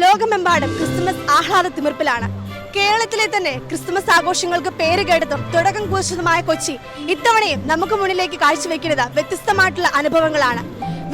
ലോകമെമ്പാടും ക്രിസ്തുമസ് ആഹ്ലാദ തിമിർപ്പിലാണ് കേരളത്തിലെ തന്നെ ക്രിസ്തുമസ് ആഘോഷങ്ങൾക്ക് പേര് കേട്ടതും തുടക്കം കുറിച്ചതുമായ കൊച്ചി ഇത്തവണയും നമുക്ക് മുന്നിലേക്ക് കാഴ്ചവെക്കുന്നത് വ്യത്യസ്തമായിട്ടുള്ള അനുഭവങ്ങളാണ്.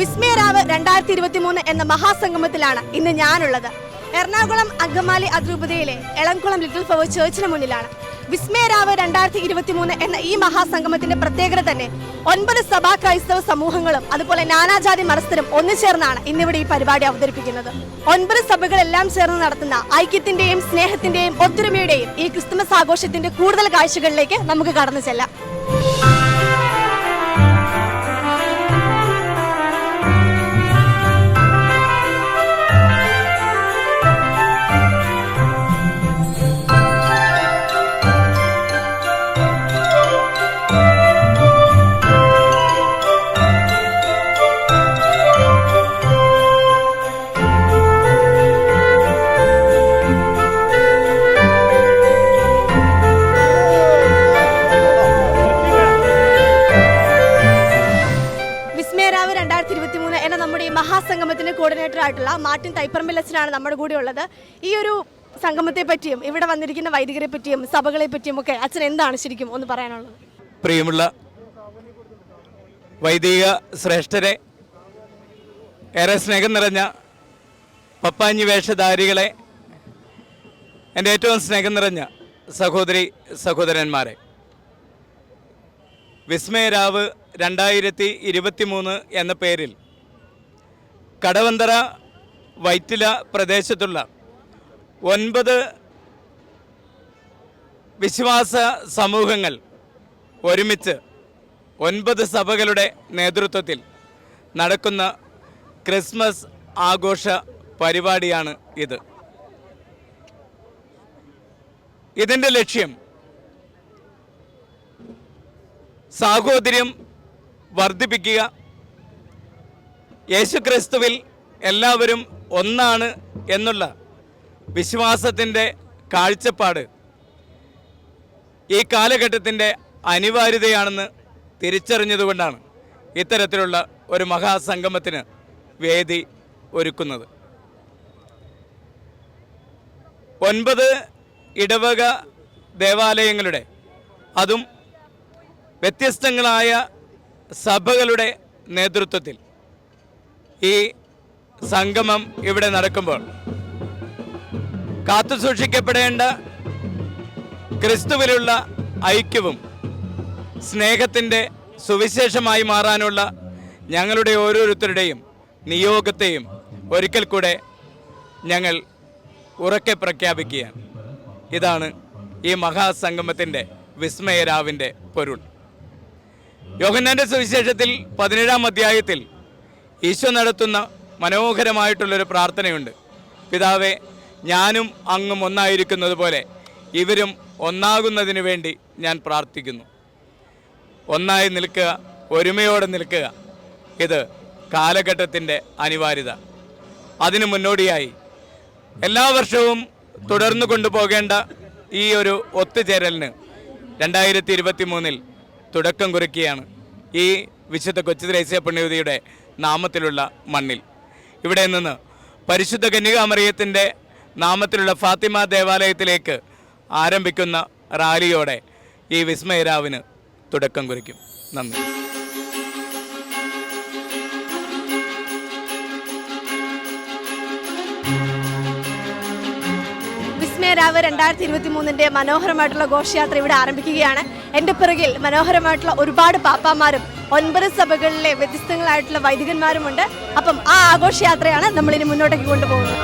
വിസ്മയരാവ് രണ്ടായിരത്തി ഇരുപത്തി മൂന്ന് എന്ന മഹാസംഗമത്തിലാണ് ഇന്ന് ഞാനുള്ളത്. എറണാകുളം അങ്കമാലി അതിരൂപതയിലെ എളംകുളം ലിറ്റിൽ ഫ്ലവർ ചേർച്ചിന് മുന്നിലാണ്. വിസ്മയരാവ് രണ്ടായിരത്തി ഇരുപത്തി മൂന്ന് എന്ന ഈ മഹാസംഗമത്തിന്റെ പ്രത്യേകത തന്നെ ഒൻപത് സഭാ ക്രൈസ്തവ സമൂഹങ്ങളും അതുപോലെ നാനാജാതി മതസ്ഥരും ഒന്നുചേർന്നാണ് ഇന്നിവിടെ ഈ പരിപാടി അവതരിപ്പിക്കുന്നത്. ഒൻപത് സഭകളെല്ലാം ചേർന്ന് നടത്തുന്ന ഐക്യത്തിന്റെയും സ്നേഹത്തിന്റെയും ഒത്തൊരുമയുടെയും ഈ ക്രിസ്തുമസ് ആഘോഷത്തിന്റെ കൂടുതൽ കാഴ്ചകളിലേക്ക് നമുക്ക് കടന്നു ചെല്ലാം. വിസ്മയരാവ് രണ്ടായിരത്തി ഇരുപത്തി മൂന്ന് എന്ന നമ്മുടെ ഈ മഹാസംഗമത്തിന്റെ കോർഡിനേറ്റർ ആയിട്ടുള്ള മാർട്ടിൻ തൈപ്പറമ്പിൽ അച്ഛനാണ് നമ്മുടെ കൂടെ ഉള്ളത്. ഈ ഒരു സംഗമത്തെ പറ്റിയും ഇവിടെ വന്നിരിക്കുന്ന വൈദികരെ പറ്റിയും സഭകളെ പറ്റിയും ഒക്കെ അച്ഛൻ എന്താണ് ശരിക്കും ഒന്ന് പറയാനുള്ളത്? പ്രിയമുള്ള വൈദിക ശ്രേഷ്ഠരെ ഏറെ സ്നേഹം നിറഞ്ഞ പപ്പാഞ്ഞി വേഷധാരികളെ എന്റെ ഏറ്റവും സ്നേഹം നിറഞ്ഞ സഹോദരി സഹോദരന്മാരെ. വിസ്മയരാവ് രണ്ടായിരത്തി ഇരുപത്തി മൂന്ന് എന്ന പേരിൽ കടവന്തറ വൈറ്റില പ്രദേശത്തുള്ള ഒൻപത് വിശ്വാസ സമൂഹങ്ങൾ ഒരുമിച്ച് ഒൻപത് സഭകളുടെ നേതൃത്വത്തിൽ നടക്കുന്ന ക്രിസ്മസ് ആഘോഷ പരിപാടിയാണ് ഇത്. ഇതിന്റെ ലക്ഷ്യം സാഹോദര്യം വർദ്ധിപ്പിക്കുക. യേശുക്രിസ്തുവിൽ എല്ലാവരും ഒന്നാണ് എന്നുള്ള വിശ്വാസത്തിന്റെ കാഴ്ചപ്പാട് ഈ കാലഘട്ടത്തിന്റെ അനിവാര്യതയാണെന്ന് തിരിച്ചറിഞ്ഞതുകൊണ്ടാണ് ഇത്തരത്തിലുള്ള ഒരു മഹാസംഗമത്തിന് വേദി ഒരുക്കുന്നത്. ഒൻപത് ഇടവക ദേവാലയങ്ങളുടെ അതും വ്യത്യസ്തങ്ങളായ സഭകളുടെ നേതൃത്വത്തിൽ ഈ സംഗമം ഇവിടെ നടക്കുമ്പോൾ കാത്തു കാത്തുസൂക്ഷിക്കപ്പെടേണ്ട ക്രിസ്തുവിലുള്ള ഐക്യവും സ്നേഹത്തിന്റെ സുവിശേഷമായി മാറാനുള്ള ഞങ്ങളുടെ ഓരോരുത്തരുടെയും നിയോഗത്തെയും ഒരിക്കൽ കൂടെ ഞങ്ങൾ ഉറക്കെ പ്രഖ്യാപിക്കുകയാണ്. ഇതാണ് ഈ മഹാസംഗമത്തിന്റെ വിസ്മയരാവിന്റെ പൊരുൾ. യോഹന്നാന്റെ സുവിശേഷത്തിൽ പതിനേഴാം അധ്യായത്തിൽ ഈശോ നടത്തുന്ന മനോഹരമായിട്ടുള്ളൊരു പ്രാർത്ഥനയുണ്ട്. പിതാവെ ഞാനും അങ്ങും ഒന്നായിരിക്കുന്നത് പോലെ ഇവരും ഒന്നാകുന്നതിന് വേണ്ടി ഞാൻ പ്രാർത്ഥിക്കുന്നു. ഒന്നായി നിൽക്കുക ഒരുമയോടെ നിൽക്കുക. ഇത് കാലഘട്ടത്തിന്റെ അനിവാര്യത. അതിനു മുന്നോടിയായി എല്ലാ വർഷവും തുടർന്നു കൊണ്ടുപോകേണ്ട ഈ ഒരു ഒത്തുചേരലിന് രണ്ടായിരത്തി ഇരുപത്തി മൂന്നിൽ തുടക്കം കുറിക്കുകയാണ് ഈ വിശുദ്ധ കൊച്ചു ത്രേസ്യ പുണ്യവതിയുടെ നാമത്തിലുള്ള മണ്ണിൽ. ഇവിടെ നിന്ന് പരിശുദ്ധ കന്യകാമറിയത്തിന്റെ നാമത്തിലുള്ള ഫാത്തിമ ദേവാലയത്തിലേക്ക് ആരംഭിക്കുന്ന റാലിയോടെ ഈ വിസ്മയരാവിന് തുടക്കം കുറിക്കും. നന്ദി. വിസ്മയരാവ് രണ്ടായിരത്തി ഇരുപത്തി മൂന്നിന്റെ മനോഹരമായിട്ടുള്ള ഘോഷയാത്ര ഇവിടെ ആരംഭിക്കുകയാണ്. എന്റെ പിറകിൽ മനോഹരമായിട്ടുള്ള ഒരുപാട് പാപ്പാമാരും ഒൻപത് സഭകളിലെ വ്യത്യസ്തങ്ങളായിട്ടുള്ള വൈദികന്മാരുമുണ്ട്. അപ്പം ആ ആഘോഷയാത്രയാണ് നമ്മൾ ഇനി മുന്നോട്ടേക്ക് കൊണ്ടുപോകുന്നത്.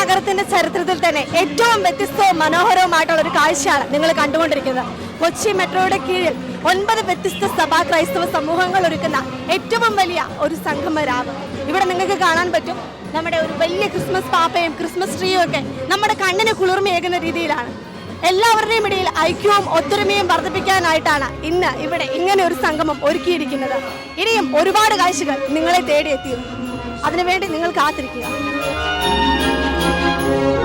നഗരത്തിന്റെ ചരിത്രത്തിൽ തന്നെ ഏറ്റവും വ്യത്യസ്തവും മനോഹരവുമായിട്ടുള്ള ഒരു കാഴ്ചയാണ് നിങ്ങൾ കണ്ടുകൊണ്ടിരിക്കുന്നത്. കൊച്ചി മെട്രോയുടെ കീഴിൽ ഒൻപത് വ്യത്യസ്ത സഭാ ക്രൈസ്തവ സമൂഹങ്ങൾ ഒരുക്കുന്ന ഏറ്റവും വലിയ ഒരു സംഘം വരാവ് ഇവിടെ നിങ്ങൾക്ക് കാണാൻ പറ്റും നമ്മുടെ ഒരു വലിയ ക്രിസ്മസ് പാപ്പയും ക്രിസ്മസ് ട്രീയും ഒക്കെ നമ്മുടെ കണ്ണിന് കുളിർമയേകുന്ന രീതിയിലാണ്. എല്ലാവരുടെയും ഇടയിൽ ഐക്യവും ഒത്തൊരുമയും വർദ്ധിപ്പിക്കാനായിട്ടാണ് ഇന്ന് ഇവിടെ ഇങ്ങനെ ഒരു സംഗമം ഒരുക്കിയിരിക്കുന്നത്. ഇനിയും ഒരുപാട് കാഴ്ചകൾ നിങ്ങളെ തേടിയെത്തിയിരുന്നു അതിനുവേണ്ടി നിങ്ങൾ കാത്തിരിക്കുക.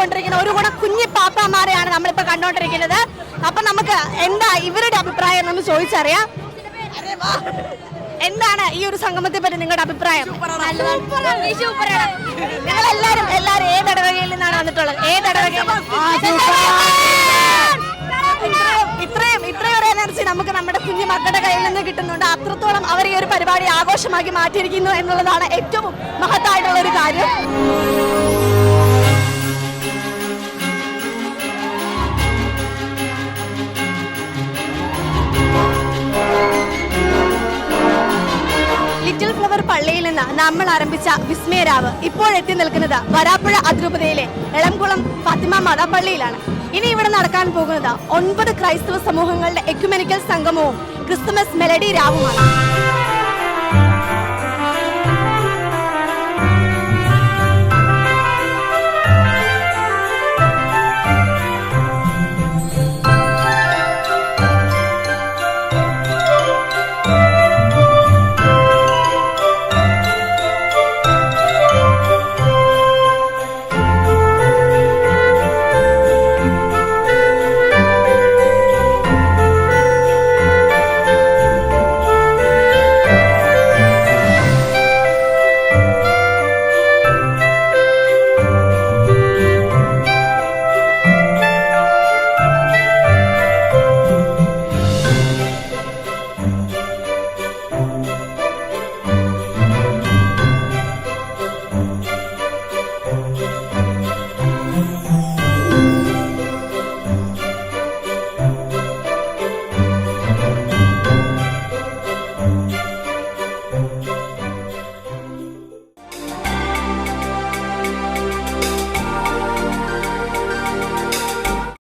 പോയിക്കൊണ്ടിരിക്കുന്ന ഒരു കൂടെ കുഞ്ഞി പാപ്പാമാരെയാണ് നമ്മളിപ്പോ കണ്ടോണ്ടിരിക്കുന്നത് അപ്പൊ നമുക്ക് എന്താ ഇവരുടെ അഭിപ്രായം എന്നൊന്ന് ചോദിച്ചറിയാം. എന്താണ് ഈ ഒരു സംഗമത്തെ പറ്റി നിങ്ങളുടെ അഭിപ്രായം? നിങ്ങൾ എല്ലാരും എല്ലാരും ഏത് ഇടവകയിൽ നിന്നാണ് വന്നിട്ടുള്ളത്? ഏത് ഇത്രയും ഇത്രയും ഒരു എനർജി നമുക്ക് നമ്മുടെ കുഞ്ഞു മക്കളുടെ കയ്യിൽ നിന്ന് കിട്ടുന്നുണ്ട്. അത്രത്തോളം അവർ ഈ ഒരു പരിപാടി ആഘോഷമാക്കി മാറ്റിയിരിക്കുന്നു എന്നുള്ളതാണ് ഏറ്റവും മഹത്തായിട്ടുള്ള ഒരു കാര്യം. ലിറ്റിൽ ഫ്ലവർ പള്ളിയിൽ നിന്ന് നമ്മൾ ആരംഭിച്ച വിസ്മയരാവ് ഇപ്പോൾ എത്തി നിൽക്കുന്നത് വരാപ്പുഴ അതിരൂപതയിലെ എളംകുളം ഫാത്തിമ മതപള്ളിയിലാണ് ഇനി ഇവിടെ നടക്കാൻ പോകുന്നത് ഒൻപത് ക്രൈസ്തവ സമൂഹങ്ങളുടെ എക്യുമെനിക്കൽ സംഗമവും ക്രിസ്തുമസ് മെലഡി രാവുമാണ്.